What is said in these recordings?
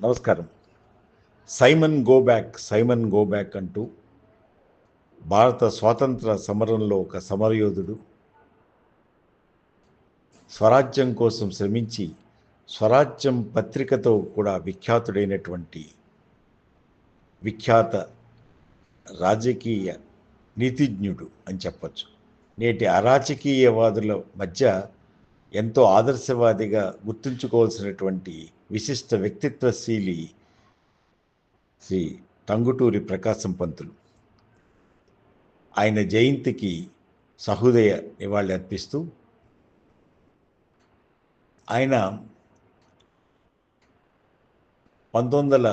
నమస్కారం. Simon go back Simon go back అంటూ భారత స్వాతంత్ర సమరంలో ఒక సమరయోధుడు స్వరాజ్యం కోసం శ్రమించి స్వరాజ్యం పత్రికతో కూడా విఖ్యాతుడైనటువంటి విఖ్యాత రాజకీయ నీతిజ్ఞుడు అని చెప్పచ్చు. నేటి అరాజకీయవాదుల మధ్య ఎంతో ఆదర్శవాదిగా గుర్తుంచుకోవాల్సినటువంటి విశిష్ట వ్యక్తిత్వశీలి శ్రీ టంగుటూరి ప్రకాశం పంతులు. ఆయన జయంతికి సహృదయ నివాళి అర్పిస్తూ ఆయన పంతొమ్మిది వందల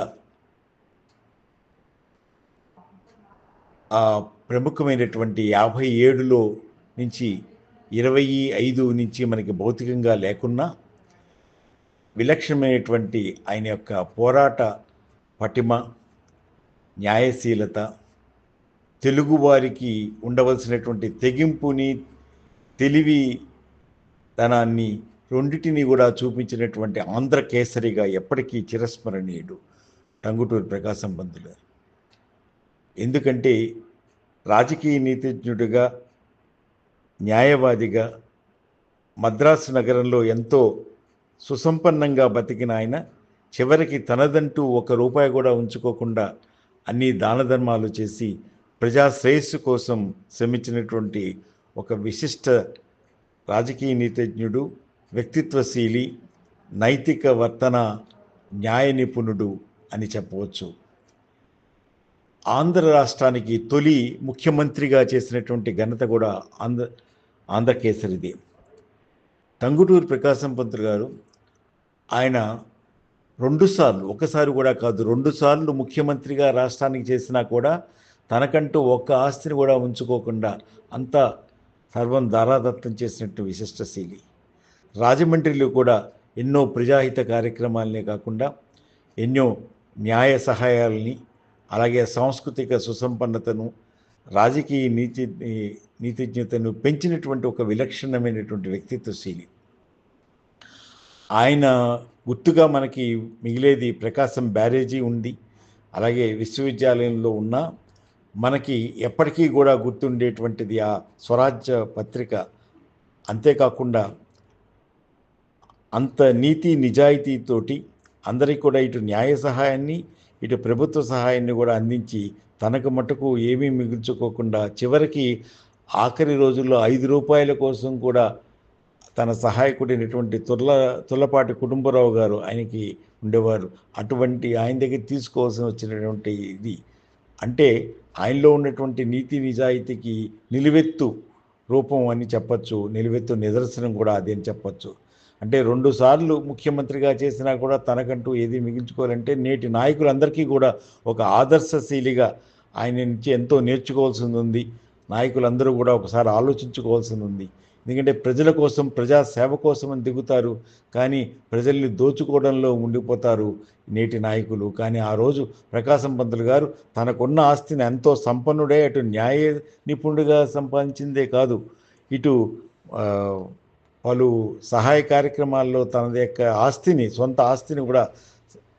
ప్రముఖమైనటువంటి యాభై ఏడులో నుంచి ఇరవై ఐదు నుంచి మనకి భౌతికంగా లేకున్నా విలక్షణమైనటువంటి ఆయన యొక్క పోరాట పటిమ న్యాయశీలత తెలుగువారికి ఉండవలసినటువంటి తెగింపుని తెలివి తనాన్ని రెండిటిని కూడా చూపించినటువంటి ఆంధ్ర కేసరిగా ఎప్పటికీ చిరస్మరణీయుడు టంగుటూరి ప్రకాశం పంతులు ఎందుకంటే రాజకీయ నీతిజ్ఞుడిగా న్యాయవాదిగా మద్రాసు నగరంలో ఎంతో సుసంపన్నంగా బతికిన ఆయన చివరికి తనదంటూ ఒక రూపాయి కూడా ఉంచుకోకుండా అన్ని దాన ధర్మాలు చేసి ప్రజా శ్రేయస్సు కోసం శ్రమించినటువంటి ఒక విశిష్ట రాజకీయ నీతిజ్ఞుడు వ్యక్తిత్వశీలి నైతిక వర్తన న్యాయ నిపుణుడు అని చెప్పవచ్చు. ఆంధ్ర రాష్ట్రానికి తొలి ముఖ్యమంత్రిగా చేసినటువంటి ఘనత కూడా ఆంధ్ర ఆంధ్రకేసరిది టంగుటూరు ప్రకాశం పంతులు గారు ఆయన రెండుసార్లు ఒకసారి కూడా కాదు రెండుసార్లు ముఖ్యమంత్రిగా రాష్ట్రానికి చేసినా కూడా తనకంటూ ఒక్క ఆస్తిని కూడా ఉంచుకోకుండా అంత సర్వం ధారాదత్తం చేసినట్టు విశిష్టశీలి రాజమండ్రిలో కూడా ఎన్నో ప్రజాహిత కార్యక్రమాలనే కాకుండా ఎన్నో న్యాయ సహాయాలని అలాగే సాంస్కృతిక సుసంపన్నతను రాజకీయ నీతి నీతిజ్ఞతను పెంచినటువంటి ఒక విలక్షణమైనటువంటి వ్యక్తిత్వశీలి ఆయన గుర్తుగా మనకి మిగిలేది ప్రకాశం బ్యారేజీ ఉంది. అలాగే విశ్వవిద్యాలయంలో ఉన్న మనకి ఎప్పటికీ కూడా గుర్తుండేటువంటిది ఆ స్వరాజ్య పత్రిక. అంతేకాకుండా అంత నీతి నిజాయితీతోటి అందరికీ కూడా ఇటు న్యాయ సహాయాన్ని ఇటు ప్రభుత్వ సహాయాన్ని కూడా అందించి తనకు మటుకు ఏమీ మిగుల్చుకోకుండా చివరికి ఆఖరి రోజుల్లో ఐదు రూపాయల కోసం కూడా తన సహాయకుడైనటువంటి తుర్ల తుర్లపాటి కుటుంబరావు గారు ఆయనకి ఉండేవారు. అటువంటి ఆయన దగ్గర తీసుకోవాల్సి వచ్చినటువంటి ఇది. అంటే ఆయనలో ఉన్నటువంటి నీతి నిజాయితీకి నిలువెత్తు రూపం అని చెప్పచ్చు. నిలువెత్తు నిదర్శనం కూడా అది అని చెప్పచ్చు. అంటే రెండు సార్లు ముఖ్యమంత్రిగా చేసినా కూడా తనకంటూ ఏది మిగించుకోవాలంటే నేటి నాయకులందరికీ కూడా ఒక ఆదర్శశీలిగా ఆయన నుంచి ఎంతో నేర్చుకోవాల్సింది ఉంది. నాయకులందరూ కూడా ఒకసారి ఆలోచించుకోవాల్సింది ఉంది. ఎందుకంటే ప్రజల కోసం ప్రజా సేవ కోసం అని దిగుతారు. కానీ ప్రజల్ని దోచుకోవడంలో ఉండిపోతారు నేటి నాయకులు. కానీ ఆ రోజు ప్రకాశం పంతులు గారు తనకున్న ఆస్తిని ఎంతో సంపన్నుడే అటు న్యాయ నిపుణుడిగా సంపాదించిందే కాదు. ఇటు పలు సహాయ కార్యక్రమాల్లో తన యొక్క ఆస్తిని సొంత ఆస్తిని కూడా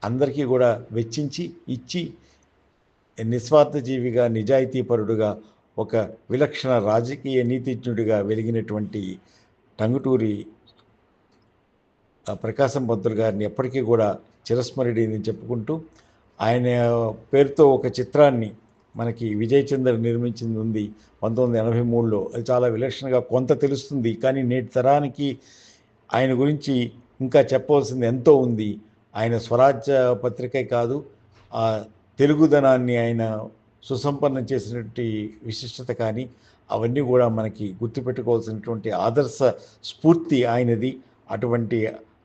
అందరికీ కూడా వెచ్చించి ఇచ్చి నిస్వార్థజీవిగా నిజాయితీపరుడుగా ఒక విలక్షణ రాజకీయ నీతిజ్ఞుడిగా వెలిగినటువంటి టంగుటూరి ప్రకాశం పంతులు గారిని ఎప్పటికీ కూడా చిరస్మరణీయని చెప్పుకుంటూ ఆయన పేరుతో ఒక చిత్రాన్ని మనకి విజయచంద్ర నిర్మించింది ఉంది పంతొమ్మిది ఎనభై మూడులో. అది చాలా విలక్షణగా కొంత తెలుస్తుంది కానీ నేటి తరానికి ఆయన గురించి ఇంకా చెప్పవలసింది ఎంతో ఉంది. ఆయన స్వరాజ్య పత్రికే కాదు ఆ తెలుగుదనాన్ని ఆయన సుసంపన్నం చేసినటువంటి విశిష్టత కానీ అవన్నీ కూడా మనకి గుర్తుపెట్టుకోవాల్సినటువంటి ఆదర్శ స్ఫూర్తి ఆయనది. అటువంటి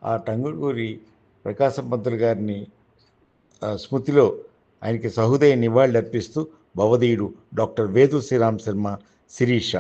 ఆ టంగుటూరి ప్రకాశం పంతులు గారిని స్మృతిలో ఆయనకి సహృదయ నివాళులు అర్పిస్తూ భవదీయుడు డాక్టర్ వేదు శ్రీరామ్ శర్మ శిరీష.